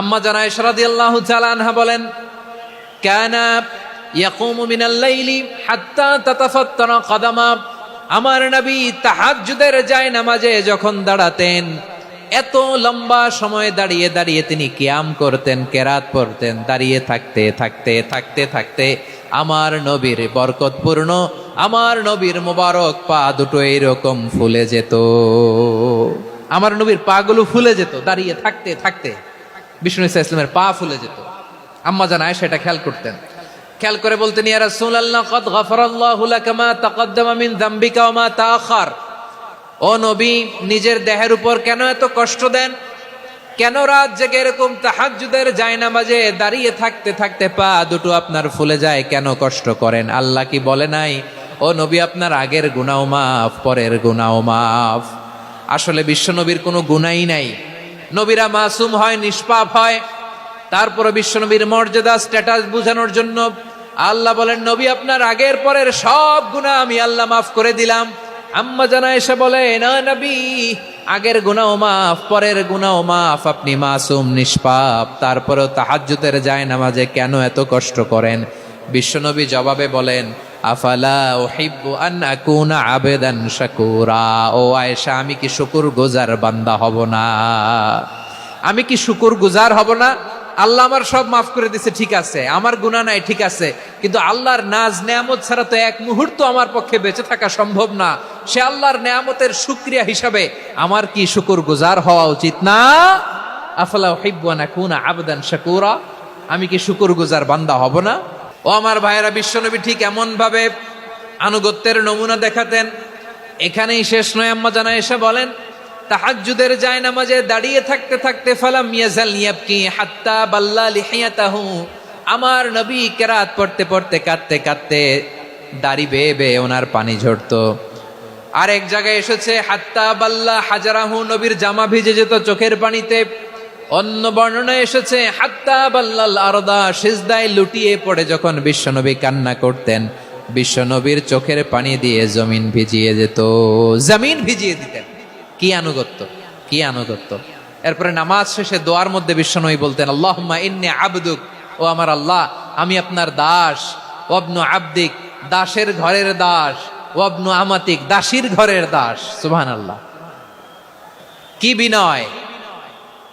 আম্মা জানা ইশরাদিয়াল্লাহু তাআলা আনহা বলেন, কানা ইয়াকুমু মিনাল লাইলি হাত্তা তাতাফাত্তারা কদামা। আমার নবী তাহাজ্জুদের যায় নামাজে যখন দাঁড়াতেন, এত লম্বা সময় দাঁড়িয়ে দাঁড়িয়ে তিনি কিয়াম করতেন, কেরাত পড়তেন, দাঁড়িয়ে থাকতে থাকতে থাকতে থাকতে আমার নবীর বরকতপূর্ণ আমার নবীর মোবারক পা দুটো এইরকম ফুলে যেত। আমার নবীর পাগুলো ফুলে যেত, দাঁড়িয়ে থাকতে থাকতে। বিষ্ণু ইসা ইসলামের পা ফুলে যেত। আম্মা জান আয়েশা এটা খেয়াল করতেন। খেয়াল করে বলতেন, ইয়া রাসূলুল্লাহ, কদ গফারাল্লাহু লাকা মা তাকদ্দামা মিন যামবিকা ওয়া মা তাআখার। ও নবী, নিজের দেহের উপর কেন এত কষ্ট দেন? কেন রাত জেগে এরকম তাহাজ্জুদের জায়নামাজে দাঁড়িয়ে থাকতে থাকতে পা দুটো আপনার ফুলে যায়? কেন কষ্ট করেন? আল্লাহ কি বলে নাই? ও নবী, আপনার আগের গুনাও মাফ, পরের গুনাও মাফ। আসলে বিশ্বনবীর কোনো গুনাই নাই। নবীরা মাসুম হয়, নিষ্পাপ হয়। তারপরে বিশ্বনবীর মর্যাদা স্ট্যাটাস বোঝানোর জন্য আল্লাহ বলেন, নবী, আপনার আগের পরের সব গুনাহ আমি আল্লাহ মাফ করে দিলাম। আম্মা জানা এসে বলে, না নবী, আগের গুনাও মাফ, পরের গুনাও মাফ, আপনি মাসুম, নিষ্পাপ। তারপরেও তাহাজ্জুদের যায় নামাজে কেন এত কষ্ট করেন? বিশ্বনবী জবাবে বলেন আফালা ও আয়েশা, আমি কি শুকুর গুজার বান্দা হব না? আমি কি শুকুর গুজার হব না? আল্লাহ আমার সব মাফ করে দিছে, ঠিক আছে। আমার গুণা নাই, ঠিক আছে। কিন্তু আল্লাহর নাজ, নেয়ামত ছাড়া তো এক মুহূর্ত আমার পক্ষে বেঁচে থাকা সম্ভব না। সে আল্লাহর নেয়ামতের সুক্রিয়া হিসাবে আমার কি শুকুর গুজার হওয়া উচিত না? আফলা হিব্বানা কুনা আবদান শাকুরা। আমি কি শুকুর গুজার বান্দা হব না? ও আমার ভাইয়েরা, বিশ্বনবী ঠিক এমন ভাবে আনুগত্যের নমুনা দেখাতেন। এখানেই শেষ নয়, আম্মা জানা এসে বলেন, তাহাজ্জুদের যায় নামাজে দাঁড়িয়ে থাকতে থাকতে ফালাম ইয়াজাল ইয়াবকি হাত্তা বাল্লা লিহিয়াতাহু। আমার নবী কেরাত পড়তে পড়তে কাঁদতে কাঁদতে দাড়ি বেয়ে বেয়ে ওনার পানি ঝরতো। আর এক জায়গায় এসেছে, হাত্তা বাল্লা হাজারাহু। নবীর জামা ভিজে যেত চোখের পানিতে। অন্য বর্ণনা এসেছে, হাত্তা বাল্লাল আরদা সিজদায় লুটিয়ে পড়ে যখন বিশ্বনবী কান্না করতেন। বিশ্বনবীর চোখের পানি দিয়ে জমিন ভিজিয়ে যেত। জমিন ভিজিয়ে দিতেন। কি আনুগত্য? কি আনুগত্য? এরপরে নামাজ শেষে দোয়ার মধ্যে বিশ্বনবী বলতেন আল্লাহ ইন্নি আবদুক ও আমার আল্লাহ, আমি আপনার দাস ওয়াবনু আবদিক দাসের ঘরের দাস ওয়াবনু আমাতিক দাসীর ঘরের দাস সুবহানাল্লাহ। কি বিনয়?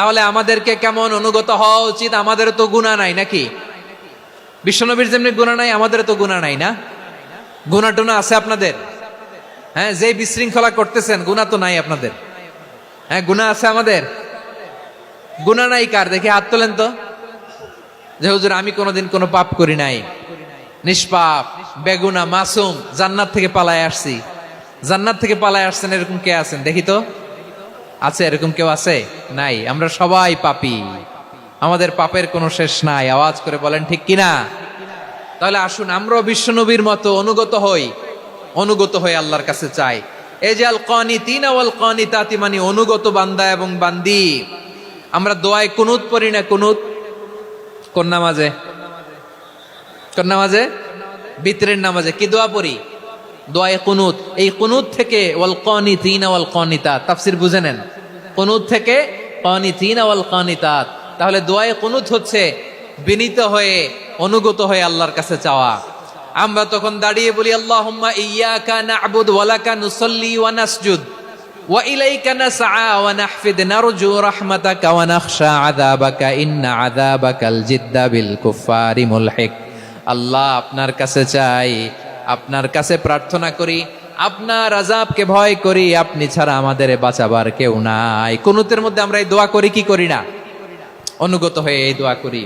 তাহলে আমাদেরকে কেমন অনুগত হওয়া উচিত? আমাদের তো গুণা নাই নাকি? বিশ্বনবীর যেমনি গুণা নাই, আমাদের তো গুণা নাই না? গুণা টুনা আছে আপনাদের? হ্যাঁ যে বিশৃঙ্খলা করতেছেন গুণা তো নাই আপনাদের। হ্যাঁ গুণা আছে আমাদের? গুণা নাই কার? দেখে হাত তোলেন তো। যে হুজুর, আমি কোনোদিন কোনো পাপ করি নাই। নিষ্পাপ বেগুনা মাসুম, জান্নাত থেকে পালায় আসছি। জান্নাত থেকে পালায় আসছেন, এরকম কে আছেন? দেখি তো। আছে এরকম কেউ আছে? নাই। আমরা সবাই পাপি। আমাদের পাপের কোনো শেষ নাই। আওয়াজ করে বলেন, ঠিক কিনা? তাহলে আসুন, আমরাও বিশ্বনবীর মতো অনুগত হই। অনুগত হয়ে আল্লাহর কাছে চাই। এই যে আল কনি তিন আওয়াল কনি তাতি মানে অনুগত বান্দা এবং বান্দি। আমরা দোয়ায় কুনুত পড়ি না কুনুত? কোন নামাজে? কোন নামাজে? বিতরের নামাজে। কি দোয়া পড়ি? দোয়ায় কুনুত। এই কুনুত থেকে ওয়াল কনি তিন ওয়াল কনিতা তাফসির বুঝে নেন। কুনুত থেকে কনি তিন ওয়াল কনিতাত। তাহলে দোয়ায় কুনুত হচ্ছে বিনীত হয়ে, অনুগত হয়ে আল্লাহর কাছে চাওয়া। আমরা তখন দাঁড়িয়ে বলি আল্লাহ ইয়াকা নাবুদ ওয়ালাকা নুসল্লি ওয়া নাসজুদ। ওয়া ইলাইকা নাসআ ওয়া নাহফিদ। নারজু রাহমাতাকা ওয়া নাখশা আযাবাকা। ইন্না আযাবাকাল জিদ্দা বিল কুফারি মুলহিক। আল্লাহ আপনার কাছে চাই আপনার কাছে প্রার্থনা করি, আপনার আজাবকে ভয় করি, আপনি ছাড়া আমাদের বাঁচাবার কেউ নাই। কুনুতের মধ্যে আমরা এই দোয়া করি, কি করি না? অনুগত হয়ে এই দোয়া করি।